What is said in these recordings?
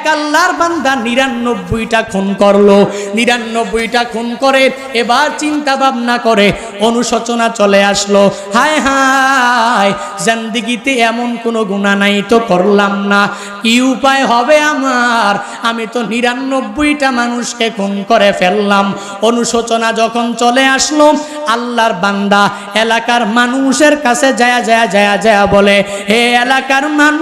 এক আল্লাহর বান্দা নিরানব্বইটা খুন করল, নিরানব্বইটা খুন করে এবার চিন্তা ভাবনা করে, অনুশোচনা চলে আসলো। হায় হায়, জান্দিগিতে এমন কোনো গুণা নাই তো করলাম না। কি উপায় হবে আমার? আমি তো নিরানব্বইটা মানুষকে খুন করে ফেললাম। অনুশোচনা যখন চলে আসলো, আল্লাহর বান্দা এলাকার মানুষের কাছে যায় যায় যায় যায় বলে, হে এলাকার মানুষ,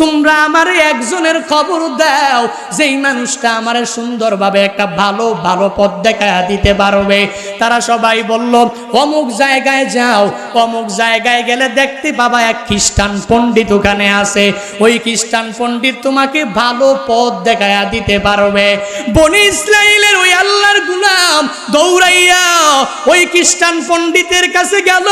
তোমরা আমার একজনের খবর দাও। যেই মানুষটা আমার সুন্দরভাবে একটা ভালো ভালো পথ দেখা দিতে পারবে। তারা সবাই বলল, অমুক জায়গায় যাও। অমুক জায়গায় গেলে দেখতে বাবা এক খ্রিস্টান পণ্ডিত ওখানে আছে। ওই খ্রিস্টান পণ্ডিত তোমাকে ভালো পথ দেখায়া দিতে পারবে। বনি ইসরায়েলের ওই আল্লাহর গুলাম দৌড়াইয়া ওই খ্রিস্টান পণ্ডিতের কাছে গেল।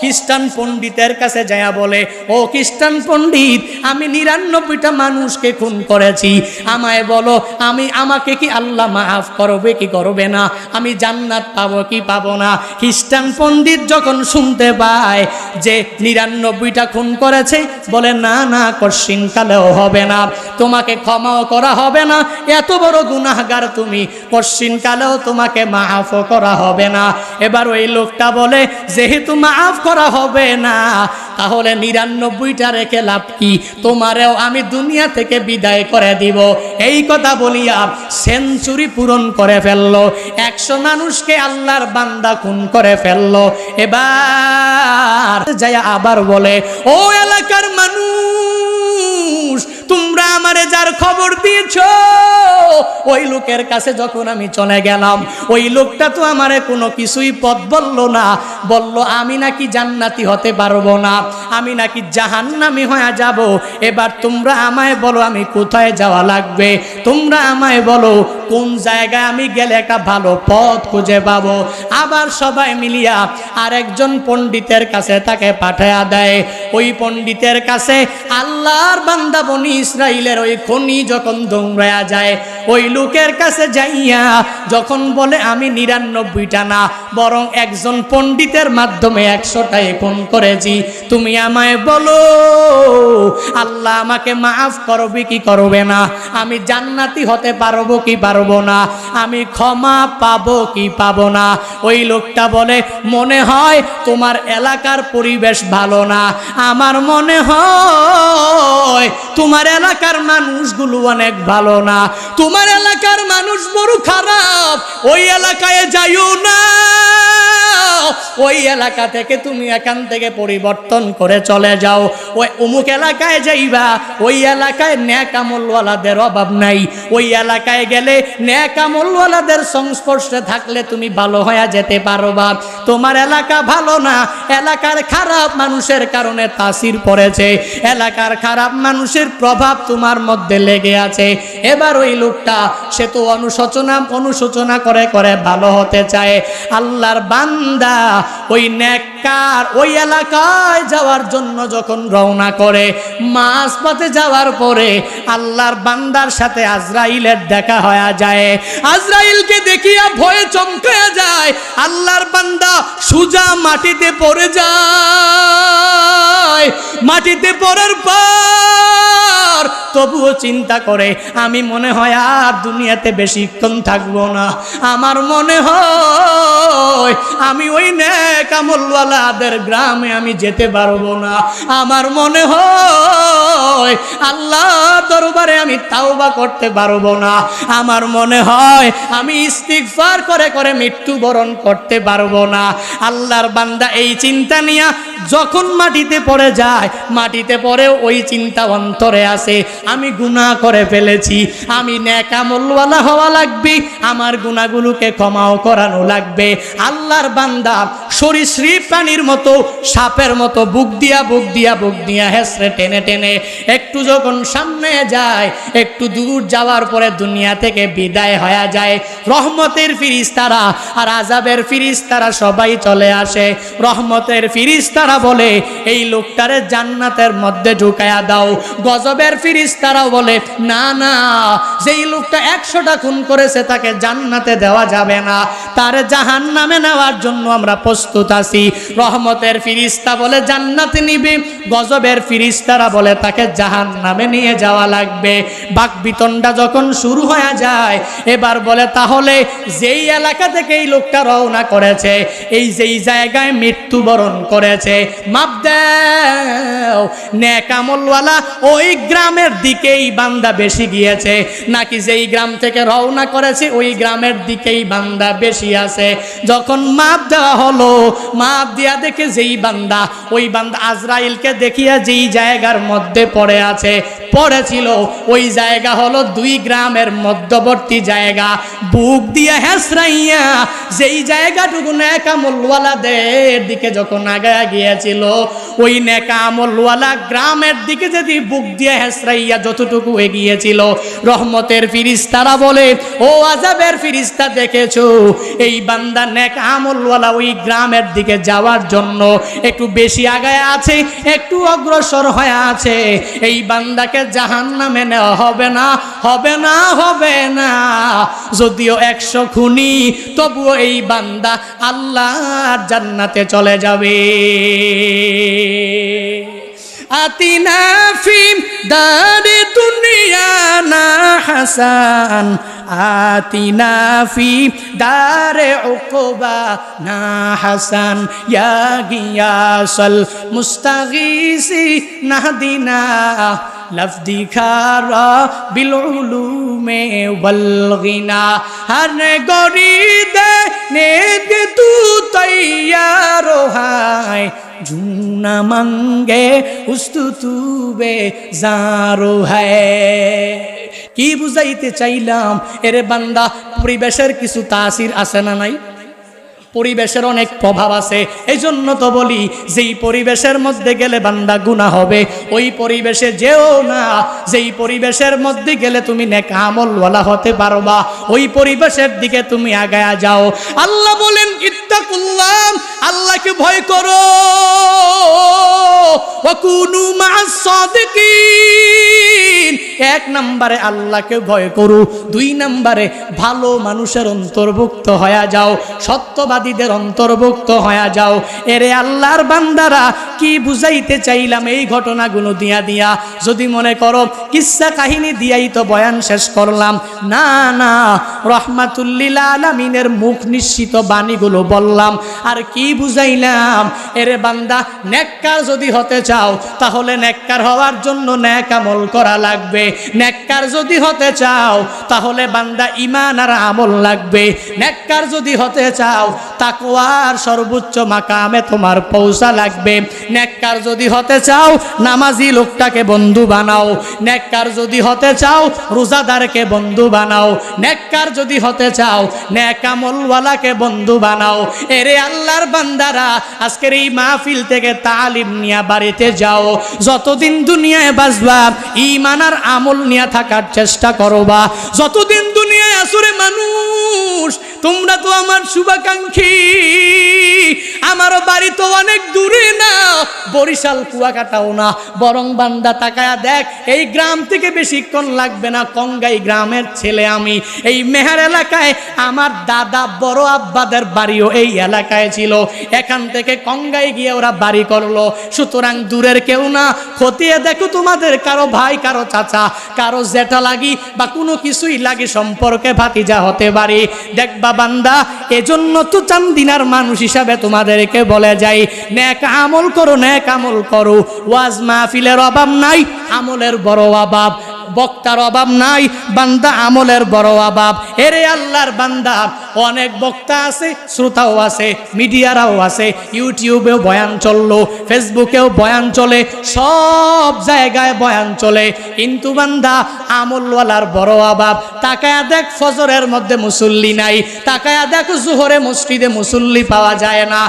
খ্রিস্টান পণ্ডিতের কাছে যায়া বলে, ও খ্রিস্টান পণ্ডিত, আমি নিরানব্বইটা মানুষকে খুন করেছি। আমায় বলো, আমি আমাকে কি আল্লাহ মাফ করবে, কি করবে না? আমি জান্নাত পাবো, কি পাবো না? খ্রিস্টান পণ্ডিত যখন শুনতে পায় যে নিরানব্বইটা খুন করেছে, বলে, না না কশিন কালেও হবে না। তোমাকে ক্ষমাও করা হবে না। এত বড় গুনাহগার তুমি। কশিন কালেও তোমাকে মাফও করা হবে না। এবার ওই লোকটা বলে, যেহেতু মাফ করা হবে না। তাহলে নিরানব্বইটা রেখে লাভ কি? তোমারেও আমি দুনিয়া থেকে বিদায় করে দিব। এই কথা বলিয়া সেঞ্চুরি পূরণ করে ফেলল। একশো মানুষকে আল্লাহর বান্দা খুন করে ফেলল। এবার যায় আবার বলে, ও এলাকার মানুষ তোমরা আমারে যার খবর দিয়েছ, ওই লোকের কাছে যখন আমি চলে গেলাম, ওই লোকটা তো আমারে কোনো কিছুই পথ বলল না। বলল, আমি নাকি জান্নাতি হতে পারব না। আমি নাকি জাহান্নামি হয়ে যাব? এবার তোমরা আমায় বলো, আমি কোথায় যাওয়া লাগবে? তোমরা আমায় বলো, কোন জায়গায় আমি গেলে একটা ভালো পথ খুঁজে পাবো? আবার সবাই মিলিয়া আরেকজন পণ্ডিতের কাছে তাকে পাঠায়া দেয়। ওই পণ্ডিতের কাছে আল্লাহর বান্দা বনি ইসরাইলের ওই খনি যখন দৌড়ায়া যায় ওই লোকের কাছে যাইয়া যখন বলে, আমি নিরানব্বইটা না, বরং একজন পণ্ডিতের মাধ্যমে একশোটাই খুন করেছি। তুমি আমায় বলো, আল্লাহ আমাকে মাফ করবে কি করবে না? আমি জান্নাতি হতে পারব কি পারব না? আমি ক্ষমা পাবো কি পাবো না? ওই লোকটা বলে, মনে হয় তোমার এলাকার পরিবেশ ভালো না। আমার মনে হয় তোমার এলাকার মানুষগুলো অনেক ভালো না। তোমার এলাকার মানুষ বড় খারাপ ওই এলাকায় যাইও না। ওই এলাকা থেকে তুমি এখান থেকে পরিবর্তন করে চলে যাও। ওই অমুক এলাকায় যাইবা, ওই এলাকায় ন্যাকামলওয়ালাদের অভাব নাই। ওই এলাকায় গেলে ন্যাকামলওয়ালাদের সংস্পর্শে থাকলে তুমি ভালো হয়ে যেতে পারবা। তোমার এলাকা ভালো না, এলাকার খারাপ মানুষের কারণে তাসির পড়েছে। এলাকার খারাপ মানুষের প্রভাব তোমার মধ্যে লেগে আছে। এবার ওই লোকটা, সে তো অনুশোচনা অনুশোচনা করে করে ভালো হতে চায়। আল্লাহর বান্দা ওই নেককার ওই এলাকায় যাওয়ার জন্য যখন রওনা করে মাছ পথে যাওয়ার পরে আল্লাহর বান্দার সাথে আজরাইলের দেখা হয়ে যায়। আজরাইলকে দেখিয়া ভয়ে চমকায়া যায়। আল্লাহর বান্দা সুজা মাটিতে পড়ে যায়। মাটিতে পড়ার পর তবুও চিন্তা করে, আমি মনে হয় আর দুনিয়াতে বেশিক্ষণ থাকব না। আমার মনে হয় আমি ওই নেকামলওয়ালাদের গ্রামে আমি যেতে পারব না। আমার মনে হয় আল্লাহ দরবারে আমি তাওবা করতে পারব না। আমার মনে হয় আমি ইস্তিগফার করে করে মৃত্যুবরণ করতে পারব না। আল্লাহর বান্দা এই চিন্তা নিয়ে যখন মাটিতে পড়ে যায়, মাটিতে পড়ে ওই চিন্তা অন্তরে আসে। আমি গুনাহ করে ফেলেছি, আমি ন্যাকামলওয়ালা হওয়া লাগবে, আমার গুণাগুলোকে ক্ষমাও করানো লাগবে। আল্লাহর বান্দা সরীসৃপ প্রাণীর মতো, সাপের মতো বুক দিয়া বুক দিয়া বুক দিয়া হেসরে টেনে টেনে একটু যখন সামনে যায়, একটু দূর যাওয়ার পরে দুনিয়া থেকে বিদায় হয়ে যায়। রহমতের ফিরিস্তারা আর আজাবের ফিরিস্তারা সবাই চলে আসে। রহমতের ফিরিস্তারা বলে, এই লোকটারে জান্নাতের মধ্যে ঢুকায়া দাও। গজবের ফিরিস্তারা বলে, না না, যেই লোকটা একশোটা খুন করেছে তাকে জান্নাতে দেওয়া যাবে না। তার জাহান নামে নেওয়ার জন্য আমরা প্রস্তুত আছি। রহমতের ফিরিস্তা বলে, জান্নাতে নিবে। গজবের ফিরিস্তারা বলে, তাকে জাহান নামে নিয়ে যাওয়া লাগবে। বাক বিতণ্ডা যখন শুরু হয়ে যায়, এবার বলে, তাহলে যেই এলাকা থেকে এই লোকটা রওনা করেছে, এই যেই জায়গায় মৃত্যুবরণ করেছে মাপ দেও। নেকামলওয়ালা ওই গ্রামের দিকেই বান্দা বেশি গিয়েছে। নাকি যেই গ্রাম থেকে রওনা করেছে, ওই গ্রামের দিকেই বান্দা বেশি আছে। যখন মাপ দেওয়া হলো, মাপ দিয়া দেখে যেই বান্দা, ওই বান্দা আজরাইলকে দেখিয়া যেই জায়গার মধ্যে পড়ে আছে পড়েছিল। ওই জায়গা হলো দুই গ্রামের মধ্যবর্তী জায়গা। বুক দিয়ে হেসরাইয়া যেই জায়গাটুকু নেকামলওয়ালাদের দিকে যখন আগায় গিয়েছিল ওই নেকামলওয়ালা গ্রামের দিকে যদি বুক দিয়ে হেসরাইয়া যতটুকু এগিয়েছিল, রহমতের ফিরিস্তারা বলে, ও আজাবের ফিরিস্তা দেখেছ? এই বান্দা নেক আমলওয়ালা ওই গ্রামের দিকে যাওয়ার জন্য একটু বেশি আগায় আছে, একটু অগ্রসর হয়ে আছে। এই বান্দাকে জাহান নামে নেওয়া হবে না। হবে না হবে না। যদিও একশো খুনি, তবুও এই বান্দা আল্লাহর জান্নাতে চলে যাবে। আতিনা ফিম দারে দুনিয়া না হাসান। আতিনা ফি দারে উকবা না হাসান। ইয়া গিয়াসল মুস্তাগিসি নাহদিনা লফদি খারা বিল উলুমে ওয়াল গিনা হর গরিদে নেক তু তৈয়ার হায় ঝুনা মঙ্গে উস্তু তুবে জারো হ্যায় কি বুঝাইতে চাইলাম এরে বান্দা পরিবেশের কিছু তাসির আছে না নাই পরিবেশের অনেক প্রভাব আছে। এই জন্য তো বলি, যেই পরিবেশের মধ্যে গেলে বান্দা গুণা হবে, ওই পরিবেশে যেও না। যেই পরিবেশের মধ্যে গেলে তুমি নেকা আমলওয়ালা হতে পারবা, ওই পরিবেশের দিকে তুমি আগায়া যাও। আল্লাহ বলেন, ইত্তাকুল্লাহ, আল্লাহকে ভয় করো। ওয়াকুনু মা'আস সাদিকিন এক নম্বরে আল্লাহকে ভয় করু, দুই নম্বরে ভালো মানুষের অন্তর্ভুক্ত হয়ে যাও, সত্যবাদীদের অন্তর্ভুক্ত হয়ে যাও। এরে আল্লাহর বান্দারা, কি বুঝাইতে চাইলাম এই ঘটনাগুলো দিয়া দিয়া? যদি মনে করো, কিসা কাহিনী দিয়াই তো বয়ান শেষ করলাম। না না, রহমাতুল্লিল আলমিনের মুখ নিশ্চিত বাণীগুলো বললাম। আর কি বুঝাইলাম? এরে বান্দা, নেককার যদি হতে চাও, তাহলে নেককার হওয়ার জন্য ন্যাক আমল করা লাগবে। নেককার যদি হতে চাও তাহলে বান্দা ইমান আর আমল লাগবে। নেককার যদি হতে চাও তাকওয়ার সর্বোচ্চ মাকামে তোমার পৌঁছা লাগবে। নেককার যদি হতে চাও, নামাজি লোকটাকে বন্ধু বানাও। নেককার যদি হতে চাও, রোজাদারকে বন্ধু বানাও। নেককার যদি হতে চাও, নেকামলওয়ালাকে বন্ধু বানাও। এরে আল্লাহর বান্দারা, আজকের এই মাহফিল থেকে তালিম নিয়ে বাড়িতে যাও। যতদিন দুনিয়ায় বাঁচবা ইমান আর আমল নিয়ে থাকার চেষ্টা করবা। যতদিন দুনিয়ায় আসরে মানুষ, তোমরা তো আমার শুভাকাঙ্ক্ষী। আমার বাড়ি তো অনেক দূরে না, বরিশাল কুয়াকাটাও না। বরং বান্দা তাকায়া দেখ, এই গ্রাম থেকে বেশিক্ষণ লাগবে না কঙ্গাই গ্রামের ছেলে আমি। এই মেহার এলাকায় আমার দাদা বড় আব্বাদের বাড়িও এই এলাকায় ছিল। এখান থেকে কঙ্গাই গিয়ে ওরা বাড়ি করল। সুতরাং দূরের কেউ না। খতিয়ে দেখো তোমাদের, কারও ভাই, কারও চাচা, কারও জেঠা লাগি বা কোনো কিছুই লাগে সম্পর্কে ভাতিজা হতে পারি। দেখবা বান্দা, এজন্য তো চান্দিনার মানুষ হিসাবে তোমাদেরকে বলে যাই ন্যাক আমল করো ন্যাক আমল করো। ওয়াজ মাহফিলের অভাব নাই, আমলের বড় অভাব। বক্তার অভাব নাই, বান্দা আমলের বড় অভাব। এরে আল্লাহর বান্দা অনেক বক্তা আছে, শ্রোতাও আছে, মিডিয়ারাও আছে, ইউটিউবেও বয়ান চলল, ফেসবুকেও বয়ান চলে, সব জায়গায় বয়ান চলে। কিন্তু বান্দা, আমলওয়ালার বড় অভাব। তাকায়া দেখ, ফজরের মধ্যে মুসল্লি নাই। তাকায়া দেখ, জোহরে মসজিদে মুসল্লি পাওয়া যায় না।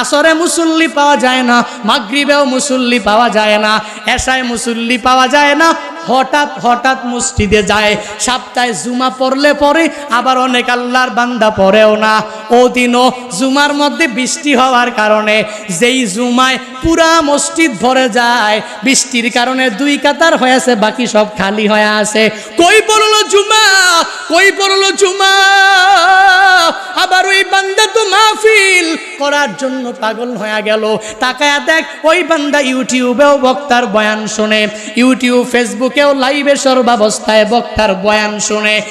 আসরে মুসল্লি পাওয়া যায় না, মাগরিবেও মুসল্লি পাওয়া যায় না, এশায় মুসল্লি পাওয়া যায় না হঠাৎ হঠাৎ মসজিদে যায়। সপ্তাহে জুমা পড়লে পরে, আবার অনেক আল্লাহর বান্দা পড়েও না। ওদিনও জুমার মধ্যে বৃষ্টি হওয়ার কারণে যেই জুমায় পুরা মসজিদ ভরে যায়। বৃষ্টির কারণে দুই কাতার হয়েছে বাকি সব খালি হয়ে আছে। কই পড়ল জুমা? কই পড়ল জুমা? আবার ওই বান্দা তো মাহফিল করার জন্য পাগল হয়ে গেল। তাকায়া দেখ, ওই বান্দা ইউটিউবেও বক্তার বয়ান শুনে, ইউটিউব, ফেসবুকেও লাইভে সর্বাবস্থায় বক্তার বয়ান শুনে।